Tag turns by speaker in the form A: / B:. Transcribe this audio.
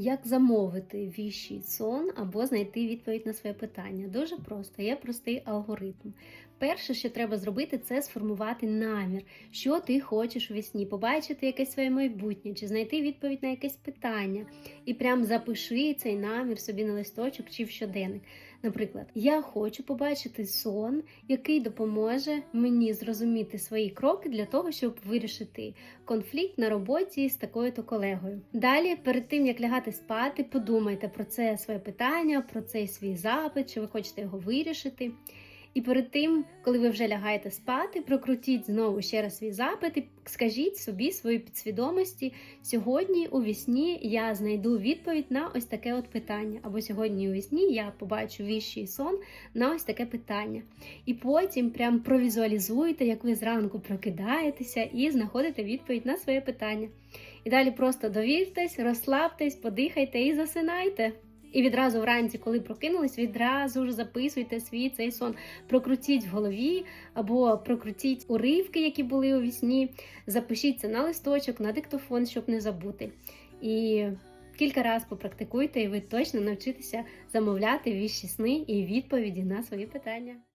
A: Як замовити віщий сон або знайти відповідь на своє питання? Дуже просто, є простий алгоритм. Перше, що треба зробити, це сформувати намір, що ти хочеш у вісні, побачити якесь своє майбутнє, чи знайти відповідь на якесь питання. І прям запиши цей намір собі на листочок чи в щоденник. Наприклад, я хочу побачити сон, який допоможе мені зрозуміти свої кроки для того, щоб вирішити конфлікт на роботі з такою-то колегою. Далі, перед тим як лягати спати, подумайте про це своє питання, про цей свій запит, чи ви хочете його вирішити. І перед тим, коли ви вже лягаєте спати, прокрутіть знову ще раз свій запит і скажіть собі свої підсвідомості. Сьогодні у вісні я знайду відповідь на ось таке от питання. Або сьогодні у вісні я побачу віщий сон на ось таке питання. І потім прям провізуалізуйте, як ви зранку прокидаєтеся і знаходите відповідь на своє питання. І далі просто довіртесь, розслабтесь, подихайте і засинайте. І відразу вранці, коли прокинулись, відразу ж записуйте свій цей сон. Прокрутіть в голові або прокрутіть уривки, які були у вісні. Запишіть це на листочок, на диктофон, щоб не забути. І кілька разів попрактикуйте, і ви точно навчитеся замовляти віщі сни і відповіді на свої питання.